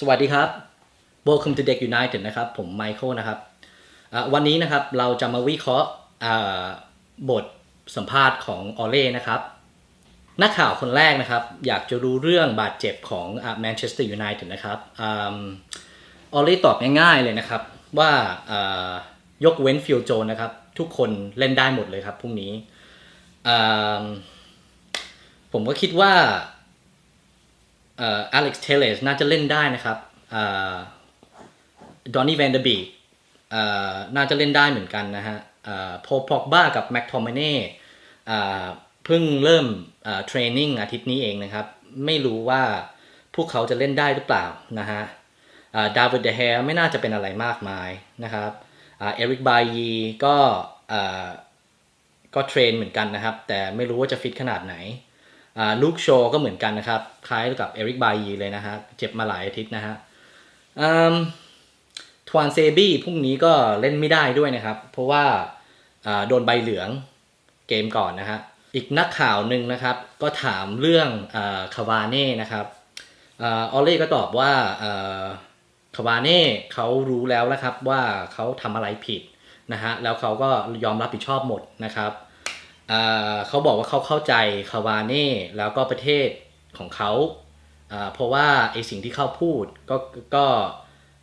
สวัสดีครับ Welcome to Deck United นะครับ ผมไมเคิลนะครับ วันนี้นะครับเราจะมาวิเคราะห์บทสัมภาษณ์ของออเล่นะครับ นักข่าวคนแรกนะครับ อยากจะรู้เรื่องบาดเจ็บของแมนเชสเตอร์ยูไนเต็ดนะครับออเล่ตอบง่ายๆเลยนะครับ ว่ายกเว้นฟิลโจนนะครับ ทุกคนเล่นได้หมดเลยครับพรุ่งนี้ ผมก็คิดว่า เอ่ออเล็กซ์เทเลสน่าจะเล่นได้นะครับดอนนี่แวนเดอร์บีน่าจะเล่นได้เหมือนกันนะฮะโพพอกบ้ากับแม็กทอมเน่เพิ่งเริ่มเทรนนิ่งอาทิตย์นี้เองนะครับ ไม่รู้ว่าพวกเขาจะเล่นได้หรือเปล่านะฮะดาวิดเดเฮไม่น่าจะเป็นอะไรมากมายนะครับเอริกบายีก็ก็เทรนเหมือนกันนะครับ แต่ไม่รู้ว่าจะฟิตขนาดไหน ลูกโชก็เหมือนกันนะครับ คล้ายกับเอริกบายีเลยนะฮะ เจ็บมาหลายอาทิตย์นะฮะทวานเซบี้พรุ่งนี้ก็เล่นไม่ได้ด้วยนะครับ เพราะว่าโดนใบเหลืองเกมก่อนนะฮะ อีกนักข่าวหนึ่งนะครับ ก็ถามเรื่องอาคาวาเน่นะครับออลเล่ก็ตอบว่าอ่าคาวาเน่เขารู้แล้วนะครับว่าเขาทำอะไรผิดนะฮะ แล้วเขาก็ยอมรับผิดชอบหมดนะครับ เขาบอกว่าเขาเข้าใจคาวาเน่แล้วก็ประเทศของเขาเพราะว่าไอสิ่งที่เขาพูดก็ก็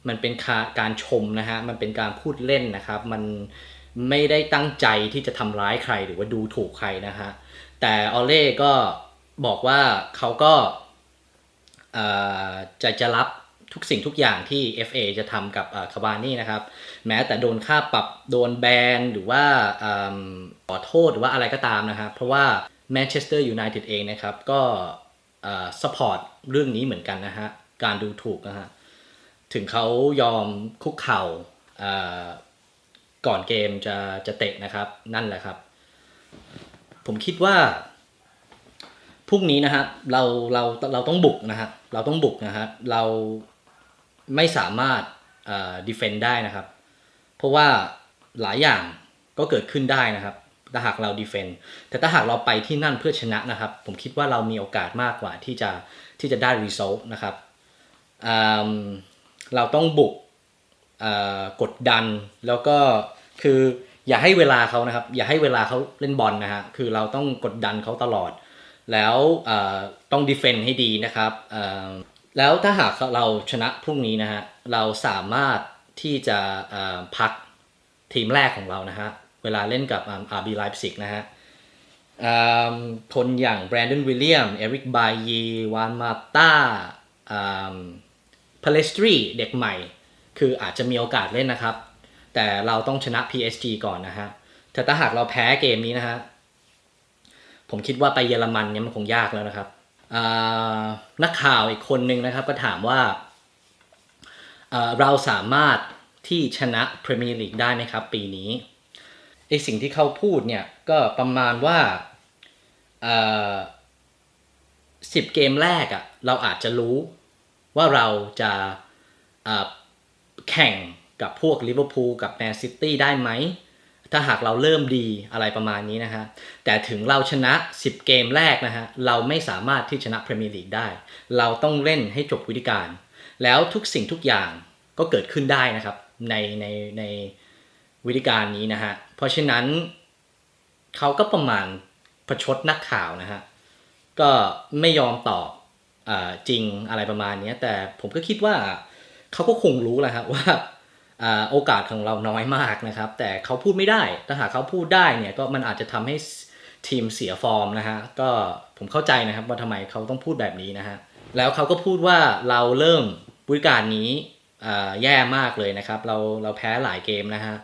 มันเป็นาการชมนะฮะมันเป็นการพูดเล่นนะครับ มันไม่ได้ตั้งใจที่จะทำร้ายใครหรือว่าดูถูกใครนะฮะแต่ออเล่ก็บอกว่าเขาก็จะจะรับ ทุกสิ่งทุกอย่างที่ FA จะทำกับคาวานี่นะครับ แม้แต่โดนค่าปรับโดนแบนหรือว่าขอโทษหรือว่าอะไรก็ตามนะครับ เพราะว่าแมนเชสเตอร์ยูไนเต็ดเองนะครับ ก็สปอร์ตเรื่องนี้เหมือนกันนะฮะ การดูถูกนะฮะ ถึงเขายอมคุกเขา่าก่อนเกมจะจะเตะนะครับนั่นแหละครับ ผมคิดว่าพรุ่งนี้นะฮะเราเราเราต้องบุกนะฮะเราต้องบุกนะฮะเรา ไม่สามารถดีเฟนได้นะครับ เพราะว่าหลายอย่างก็เกิดขึ้นได้นะครับ ถ้าหากเราดีเฟนแต่ถ้าหากเราไปที่นั่นเพื่อชนะนะครับ ผมคิดว่าเรามีโอกาสมากกว่าที่จะที่จะได้รีโซลนะครับเราต้องบุกกดดันแล้วก็คืออย่าให้เวลาเขานะครับ อย่าให้เวลาเขาเล่นบอลนะฮะคือเราต้องกดดันเขาตลอด แล้วต้องดีเฟนให้ดีนะครับ แล้วถ้าหากเราชนะพรุ่งนี้นะฮะเราสามารถที่จะพักทีมแรกของเรานะฮะเวลาเล่นกับอาร์บีไลฟ์ซิกนะฮะคนอย่างแบรนด o นวิลเลียม เอริกบายยีวานมาต้าพาเลสตรีเด็กใหม่ คืออาจจะมีโอกาสเล่นนะครับ แต่เราต้องชนะ PSG ก่อนนะฮะแต่ถ้าหากเราแพ้เกมนี้นะฮะผมคิดว่าไปเยอรมันเนี่ยมันคงยากแล้วนะครับ นักข่าวอีกคนนึงนะครับก็ถามว่าเราสามารถที่ชนะพรีเมียร์ลีกได้ไหมครับ ปีนี้ไอสิ่งที่เขาพูดเนี่ยก็ประมาณว่าสิบเกมแรกอะ่ะเราอาจจะรู้ว่าเราจะแข่งกับพวกลิเวอร์พูลกับแมนซิตี้ได้ไหม ถ้าหากเราเริ่มดีอะไรประมาณนี้นะฮะ แต่ถึงเราชนะ 10 เกมแรกนะฮะ เราไม่สามารถที่ชนะพรีเมียร์ลีกได้ เราต้องเล่นให้จบวิธีการแล้วทุกสิ่งทุกอย่างก็เกิดขึ้นได้นะครับ ในในในวิธีการนี้นะฮะ เพราะฉะนั้นเขาก็ประมาณประชดนักข่าวนะฮะ ก็ไม่ยอมตอบอจริงอะไรประมาณนี้แต่ผมก็คิดว่าเขาก็คงรู้แหละครับว่า โอกาสของเราน้อยมากนะครับ แต่เขาพูดไม่ได้ ถ้าหากเขาพูดได้เนี่ยก็มันอาจจะทำให้ทีมเสียฟอร์มนะฮะ ก็ผมเข้าใจนะครับว่าทำไมเขาต้องพูดแบบนี้นะฮะ แล้วเขาก็พูดว่าเราเริ่มบริการนี้แย่มากเลยนะครับ เราเราแพ้หลายเกมนะฮะ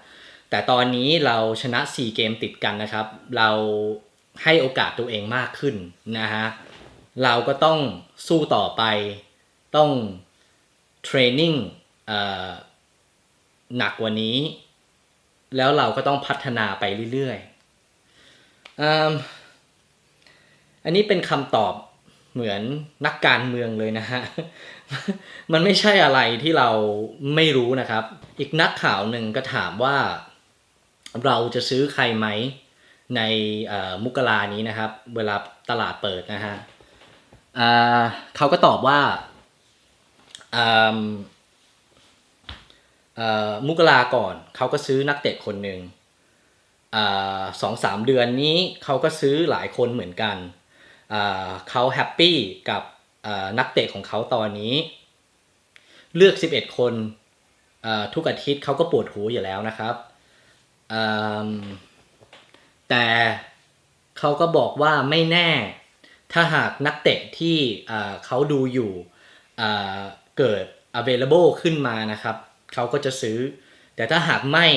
แต่ตอนนี้เราชนะ 4 เกมติดกันนะครับ เราให้โอกาสตัวเองมากขึ้นนะฮะ เราก็ต้องสู้ต่อไป ต้องเทรนนิ่ง หนักกว่านี้ แล้วเราก็ต้องพัฒนาไปเรื่อยๆออันนี้เป็นคำตอบเหมือนนักการเมืองเลยนะฮะ มันไม่ใช่อะไรที่เราไม่รู้นะครับ อีกนักข่าวหนึ่งก็ถามว่า เราจะซื้อใครไหมในมุกรานี้นะครับ เวลาตลาดเปิดนะฮะเขาก็ตอบว่า มุกราก่อนเขาก็ซื้อนักเตะคนหนึ่งสองสามเดือนนี้เขาก็ซื้อหลายคนเหมือนกันเขาแฮปปี้กับนักเตะของเขาตอนนี้ เลือก 11 คนอ่าทุกอาทิตย์เขาก็ปวดหูอยู่แล้วนะครับแต่เขาก็บอกว่าไม่แน่ ถ้าหากนักเตะที่เขาดูอยู่เกิด available ขึ้นมานะครับ เขาก็จะซื้อ แต่ถ้าหากไม่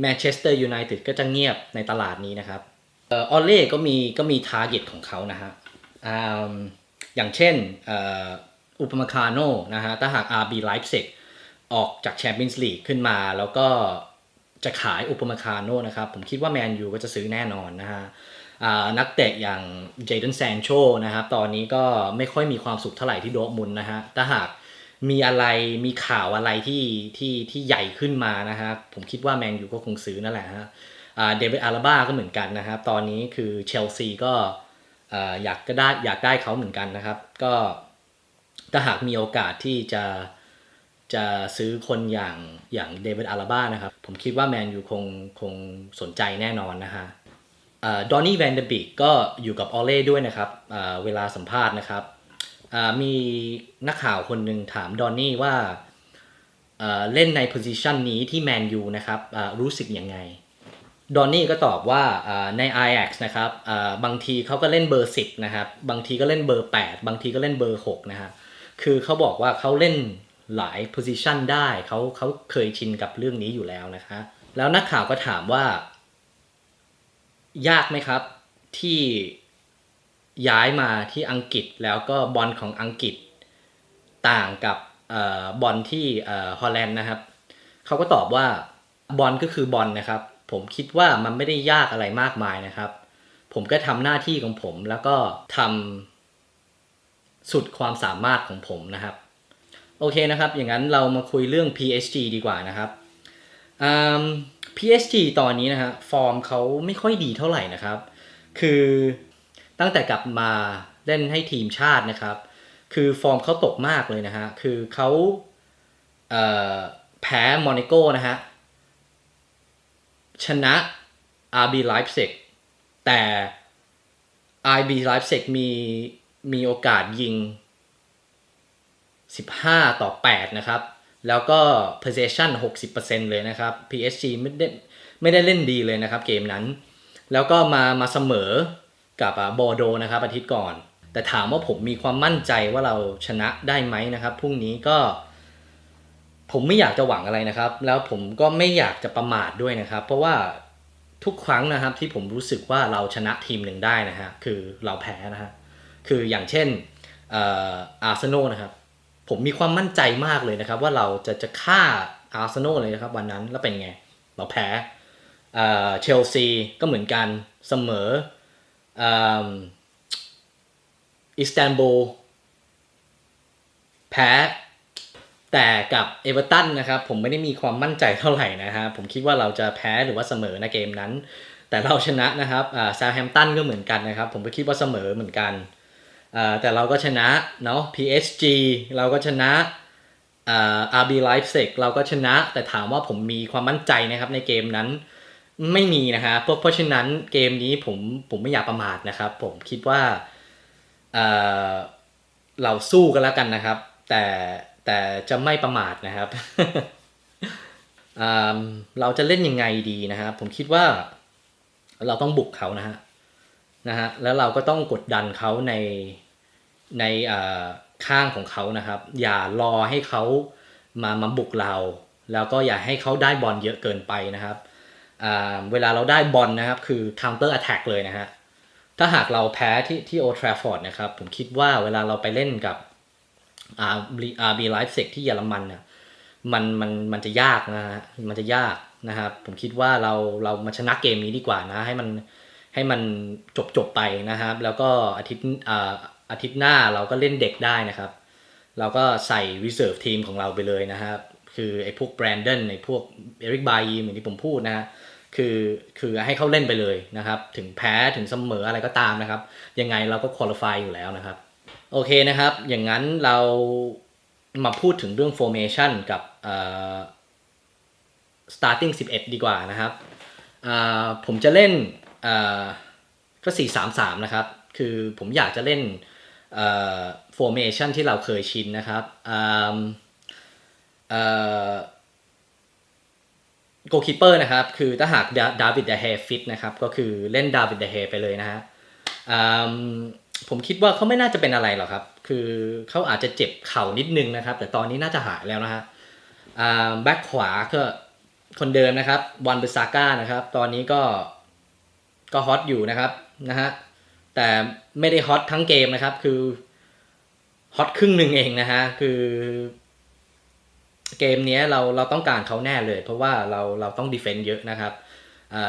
แมนเชสเตอร์ยูไนเต็ดก็จะเงียบในตลาดนี้นะครับออเล่ก็มีก็มีทาร์เก็ตของเขานะฮะอย่างเช่นอุปมาคาโนนะฮะถ้าหาก RB Leipzig ออกจากแชมเปี้ยนส์ลีกขึ้นมา แล้วก็จะขายอุปมาคาโนนะครับ ผมคิดว่าแมนยูก็จะซื้อแน่นอนนะฮะนักเตะอย่างเจด n นแซนโชนะครับ ตอนนี้ก็ไม่ค่อยมีความสุขเท่าไหร่ที่โดมุนนะฮะถ้าหาก มีอะไรมีข่าวอะไรที่ที่ที่ใหญ่ขึ้นมานะฮะผมคิดว่าแมนยูก็คงซื้อนั่นแหละฮะเดวิดอาราบ้าก็เหมือนกันนะครับ ตอนนี้คือเชลซีก็อยากก็ได้อยากได้เขาเหมือนกันนะครับ ก็ถ้าหากมีโอกาสที่จะจะซื้อคนอย่างอย่างเดวิดอาราบ้านะครับ ผมคิดว่าแมนยูคงคงสนใจแน่นอนนะฮะดอนนี่แวนเดอร์บิกก็อยู่กับออเล่ด้วยนะครับเวลาสัมภาษณ์นะครับ มีนักข่าวคนหนึ่งถามดอนนี่ว่าเล่นในโพซิชันนี้ที่แมนยูนะครับรู้สึกยังไง ดอนนี่ก็ตอบว่าใน Ajax นะครับบางทีเขาก็เล่นเบอร์ 10นะครับบางทีก็เล่นเบอร์ 8 บางทีก็เล่นเบอร์ 6 นะฮะคือเขาบอกว่าเขาเล่นหลายโพซิชันได้เขาเขาเคยชินกับเรื่องนี้อยู่แล้วนะคะแล้วนักข่าวก็ถามว่า ยากไหมครับที่ ย้ายมาที่อังกฤษแล้วก็บอลของอังกฤษต่างกับออบอลที่ฮอลแลนด์นะครับเขาก็ตอบว่าบอลก็คือบอลนะครับ ผมคิดว่ามันไม่ได้ยากอะไรมากมายนะครับ ผมก็ทำหน้าที่ของผมแล้วก็ทำสุดความสามารถของผมนะครับ โอเคนะครับ อย่างนั้นเรามาคุยเรื่อง PSG ดีกว่านะครับ PSG ตอนนี้นะฮะฟอร์มเขาไม่ค่อยดีเท่าไหร่นะครับ คือ ตั้งแต่กลับมาเล่นให้ทีมชาตินะครับ คือฟอร์มเขาตกมากเลยนะฮะ คือเขาเแพ้มอนิโกนะฮะ ชนะ RB Leipzig แต่ RB Leipzig มีมีโอกาสยิง 15 ต่อ 8 นะครับ แล้วก็ possession 60%เลยนะครับ PSG ไม่ได้ไม่ได้เล่นดีเลยนะครับเกมนั้น แล้วก็มามาเสมอ กับโบโดนะครับอาทิตย์ก่อน แต่ถามว่าผมมีความมั่นใจว่าเราชนะได้ไหมนะครับพรุ่งนี้ก็ ผมไม่อยากจะหวังอะไรนะครับ แล้วผมก็ไม่อยากจะประมาทด้วยนะครับ เพราะว่าทุกครั้งนะครับที่ผมรู้สึกว่าเราชนะทีมหนึ่งได้นะฮะคือเราแพ้นะฮะคืออย่างเช่นอาร์เซนอลนะครับ ผมมีความมั่นใจมากเลยนะครับ ว่าเราจะจะฆ่าอาร์เซนอลเลยนะครับวันนั้นแล้วเป็นไง เราแพ้เชลซีก็เหมือนกันเสมอ อิสตันบูลแพ้แต่กับเอเวอร์ตันนะครับผมไม่ได้มีความมั่นใจเท่าไหร่นะฮะผมคิดว่าเราจะแพ้หรือว่าเสมอในเกมนั้น แต่เราชนะนะครับซาแฮมตันก็เหมือนกันนะครับ ผมก็คิดว่าเสมอเหมือนกันแต่เราก็ชนะเนาะ PSG เราก็ชนะอ่า RB Leipzig เราก็ชนะ แต่ถามว่าผมมีความมั่นใจนะครับในเกมนั้น ไม่มีนะฮะเพราะเพราะฉะนั้นเกมนี้ผมผมไม่อยากประมาทนะครับ ผมคิดว่าเอ่อเราสู้กันแล้วกันนะครับ แต่แต่จะไม่ประมาทนะครับอ่าเราจะเล่นยังไงดีนะครับ ผมคิดว่าเราต้องบุกเขานะฮะนะฮะแล้วเราก็ต้องกดดันเขาในในเอ่อข้างของเขานะครับ อย่ารอให้เขามามาบุกเรา แล้วก็อย่าให้เขาได้บอลเยอะเกินไปนะครับ เวลาเราได้บอลนะครับ คือ counter attack เลยนะฮะ ถ้าหากเราแพ้ที่ที่โอทราฟอร์ดนะครับ ผมคิดว่าเวลาเราไปเล่นกับอาร์อาร์บีไลฟ์เซกที่เยอรมันเนี่ยมันมันมันจะยากนะฮะมันจะยากนะครับ ผมคิดว่าเราเรามาชนะเกมนี้ดีกว่านะ ให้มันให้มันจบจบไปนะครับ แล้วก็อาทิตย์อ่าอาทิตย์หน้าเราก็เล่นเด็กได้นะครับ เราก็ใส่ reserve ทีมของเราไปเลยนะครับ คือไอ้พวกแบรนด o นไอ้พวกเอริกบายีเหมือนที่ผมพูดนะฮะ คือคือให้เขาเล่นไปเลยนะครับ ถึงแพ้ถึงเสมออะไรก็ตามนะครับ ยังไงเราก็ qualify อยู่แล้วนะครับ โอเคนะครับ อย่างนั้นเรามาพูดถึงเรื่อง formation กับ starting 11 ดีกว่านะครับผมจะเล่นอ่าก็4-3-3นะครับ คือผมอยากจะเล่นเอ่อ formation ที่เราเคยชินนะครับอ่าเอ่อ โกคีเปอร์นะครับคือถ้าหากดาวิดเดอะแฮฟิตนะครับก็คือเล่นดาวิดเดอะแฮไปเลยนะฮะผมคิดว่าเขาไม่น่าจะเป็นอะไรหรอกครับ คือเขาอาจจะเจ็บเข่านิดนึงนะครับ แต่ตอนนี้น่าจะหายแล้วนะฮะแบ็คขวาก็คนเดิมนะครับวันเบซาก้านะครับ ตอนนี้ก็ก็ฮอตอยู่นะครับนะฮะแต่ไม่ได้ฮอตทั้งเกมนะครับคือฮอตครึ่งหนึ่งเองนะฮะคือ เกมนี้เราเราต้องการเขาแน่เลย เพราะว่าเราเราต้องดีเฟนต์เยอะนะครับ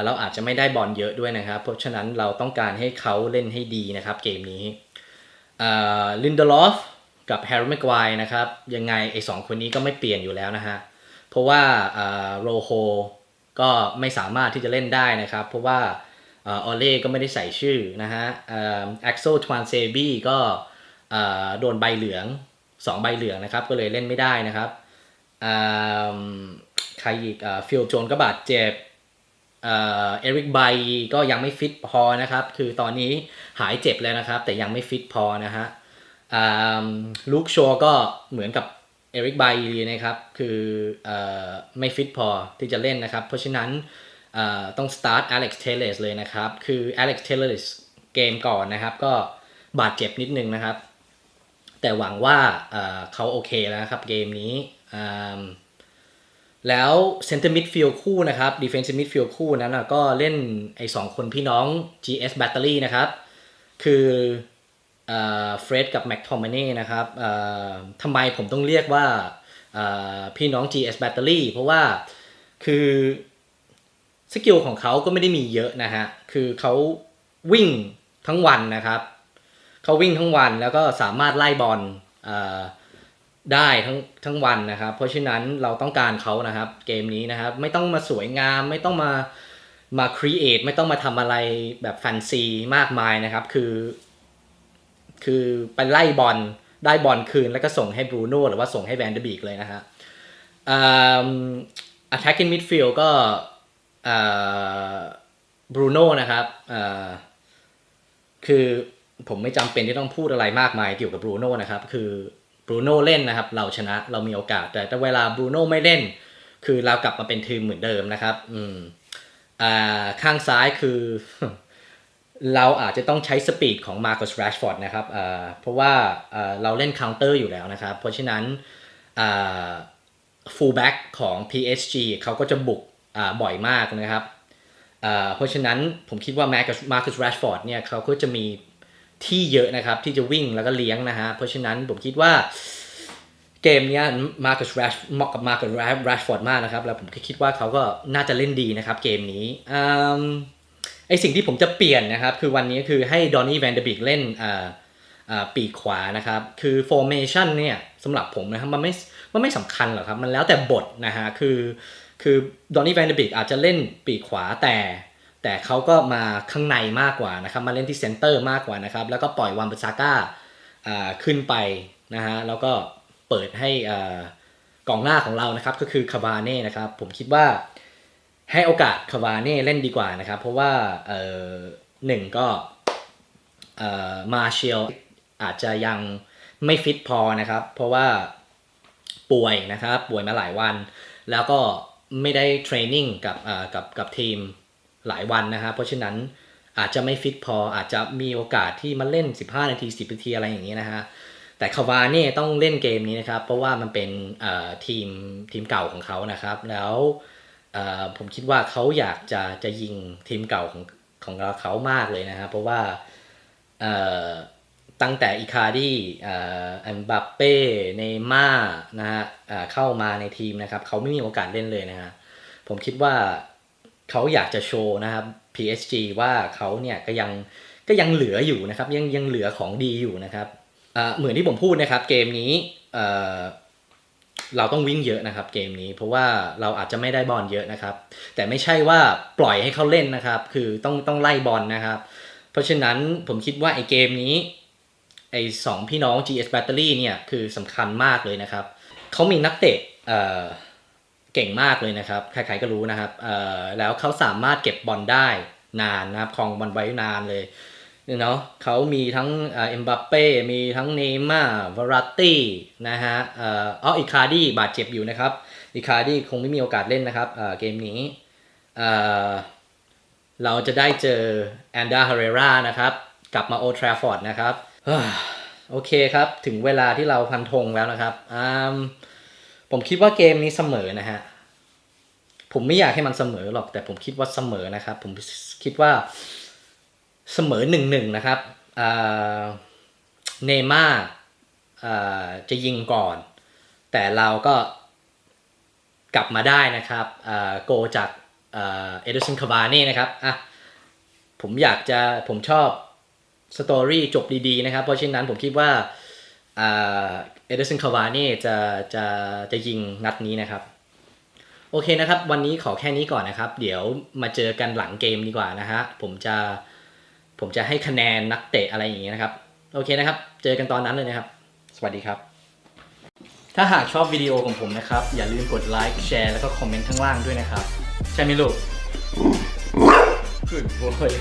เราอาจจะไม่ได้บอลเยอะด้วยนะครับ เพราะฉะนั้นเราต้องการให้เขาเล่นให้ดีนะครับเกมนี้ลินเดลอฟกับแฮร์รี่แมกไวนะครับยังไงไอ้สองคนนี้ก็ไม่เปลี่ยนอยู่แล้วนะฮะเพราะว่าโรโฮก็ไม่สามารถที่จะเล่นได้นะครับ เพราะว่าออเล่ก็ไม่ได้ใส่ชื่อนะฮะแอ็กโซทวานเซบีก็โดนใบเหลือง 2 ใบเหลืองนะครับก็เลยเล่นไม่ได้นะครับ ใครอีกฟิลโจนก็บาดเจ็บเอริกไบก็ยังไม่ฟิตพอนะครับ คือตอนนี้หายเจ็บแล้วนะครับ แต่ยังไม่ฟิตพอนะฮะลูกโชก็เหมือนกับเอริกไบเลยนะครับ คืออไม่ฟิตพอที่จะเล่นนะครับ เพราะฉะนั้นต้อง start Alex Telles เลยนะครับ คือ Alex Telles เกมก่อนนะครับ ก็บาดเจ็บนิดนึงนะครับ แต่หวังว่าเขาโอเคแล้วครับเกมนี้ แล้วเซนเตอร์มิดฟิลด์คู่นะครับดีเฟนซิฟมิดฟิลด์คู่นั้นนะก็เล่นไอ้สองคนพี่น้อง GS Battery นะครับ คือเฟรดกับแม็กทอม a เน่นะครับทำไมผมต้องเรียกว่าพี่น้อง GS Battery เพราะว่าคือสกิลของเขาก็ไม่ได้มีเยอะนะฮะ คือเขาวิ่งทั้งวันนะครับ เขาวิ่งทั้งวันแล้วก็สามารถไล่บอลอ ได้ทั้งทั้งวันนะครับ เพราะฉะนั้นเราต้องการเขานะครับ เกมนี้นะครับ ไม่ต้องมาสวยงามไม่ต้องมามาครีเอทไม่ต้องมาทำอะไรแบบแฟนซีมากมายนะครับ คือ คือไปไล่บอลได้บอลคืนแล้วก็ส่งให้บรูโน่หรือว่าส่งให้แวนเดอร์บีกเลยนะฮะอ่า attacking midfield ก็อ่าบรูโน่นะครับอ่าคือผมไม่จำเป็นที่ต้องพูดอะไรมากมายเกี่ยวกับบรูโน่นะครับ คือ บรูโน่เล่นนะครับ เราชนะเรามีโอกาส แต่แต่เวลาบรูโน่ไม่เล่น คือเรากลับมาเป็นทีมเหมือนเดิมนะครับ อืมอ่าข้างซ้ายคือเราอาจจะต้องใช้สปีดของมาร์ u ัสแรชฟอร์ดนะครับอ่าเพราะว่าอ่าเราเล่นค o น์เตอร์อยู่แล้วนะครับ เพราะฉะนั้นอ่าฟูลแบ็กของ PSG เขาก็จะบุกอ่าบ่อยมากนะครับอ่าเพราะฉะนั้นผมคิดว่าแม็กมาร์คัสแรชฟอร์ดเนี่ยเขาก็จะมี ที่เยอะนะครับ ที่จะวิ่งแล้วก็เลี้ยงนะฮะ เพราะฉะนั้นผมคิดว่าเกมเนี้ยมาร์คัสแรชเหมาะกับมาร์คัสแรชฟอร์ดมากนะครับ แล้วผมคิดว่าเขาก็น่าจะเล่นดีนะครับเกมนี้อืมไอสิ่งที่ผมจะเปลี่ยนนะครับ คือวันนี้คือให้ดอนนี่แวนเดอร์บิกเล่นอ่าอ่าปีกขวานะครับ คือ formation เนี่ยสำหรับผมนะครับมันไม่มันไม่สำคัญหรอกครับ มันแล้วแต่บทนะฮะคือคือดอนนี่แวนเดอร์บิกอาจจะเล่นปีกขวาแต่ แต่เขาก็มาข้างในมากกว่านะครับ มาเล่นที่เซนเตอร์มากกว่านะครับ แล้วก็ปล่อยวันเบซาก้าขึ้นไปนะฮะ แล้วก็เปิดให้กองหน้าของเรานะครับ ก็คือคาวาเน่นะครับ ผมคิดว่าให้โอกาสคาวาเน่เล่นดีกว่านะครับ เพราะว่าหนึ่งก็มาเชียลอาจจะยังไม่ฟิตพอนะครับ เพราะว่าป่วยนะครับ ป่วยมาหลายวัน แล้วก็ไม่ได้เทรนนิ่งกับกับกับทีม หลายวันนะครับเพราะฉะนั้นอาจจะไม่ฟิตพออาจจะมีโอกาสที่มาเล่น 15 นาที 10 นาทีอะไรอย่างนี้นะฮะแต่คาวาเน่ต้องเล่นเกมนี้นะครับ เพราะว่ามันเป็นทีมทีมเก่าของเขานะครับ แล้วผมคิดว่าเขาอยากจะจะยิงทีมเก่าของของเราเขามากเลยนะครับเพราะว่าตั้งแต่อิคาร์ดีอ่าอัมบัปเป้เนม่านะฮะเข้ามาในทีมนะครับเขาไม่มีโอกาสเล่นเลยนะฮะผมคิดว่า เขาอยากจะโชว์นะครับ PSG ว่าเขาเนี่ยก็ยังก็ยังเหลืออยู่นะครับ ยังยังเหลือของดีอยู่นะครับเหมือนที่ผมพูดนะครับ เกมนี้เราต้องวิ่งเยอะนะครับเกมนี้ เพราะว่าเราอาจจะไม่ได้บอลเยอะนะครับ แต่ไม่ใช่ว่าปล่อยให้เขาเล่นนะครับ คือต้องต้องไล่บอลนะครับ เพราะฉะนั้นผมคิดว่าไอ้เกมนี้ไอสองพี่น้อง GS Battery เนี่ยคือสำคัญมากเลยนะครับเขามีนักเตะ เก่งมากเลยนะครับ ใครๆก็รู้นะครับแล้วเขาสามารถเก็บบอลได้นานนะครับครองบอลไว้นานเลยเนาะเขามีทั้งเอ็มบัปเป้มีทั้งเนย์ม่าร์วาราตี้นะฮะเอ่ออ๋ออิคาร์ดี้บาดเจ็บอยู่นะครับอิคาร์ดี้คงไม่มีโอกาสเล่นนะครับเกมนี้เเราจะได้เจอแอนดาฮาเรรานะครับกลับมาโอทราฟอร์ดนะครับโอเคครับ ถึงเวลาที่เราพันธงแล้วนะครับอืม ผมคิดว่าเกมนี้เสมอนะฮะ ผมไม่อยากให้มันเสมอหรอก แต่ผมคิดว่าเสมอนะครับ ผมคิดว่าเสมอหนึ่งหนึ่งนะครับเนม่าจะยิงก่อน แต่เราก็กลับมาได้นะครับโกจากเอเดอร์สันคาวานี่นะครับอะผมอยากจะผมชอบสตอรี่จบดีๆนะครับ เพราะฉะนั้นผมคิดว่า เอเดอร์สันคาวานี่จะจะจะยิงนัดนี้นะครับ โอเคนะครับ วันนี้ขอแค่นี้ก่อนนะครับ เดี๋ยวมาเจอกันหลังเกมดีกว่านะฮะผมจะผมจะให้คะแนนนักเตะอะไรอย่างเงี้ยนะครับ โอเคนะครับ เจอกันตอนนั้นเลยนะครับ สวัสดีครับ ถ้าหากชอบวิดีโอของผมนะครับ อย่าลืมกดไลค์แชร์แล้วก็คอมเมนต์ข้างล่างด้วยนะครับ ใช่ไหมลูก Good boy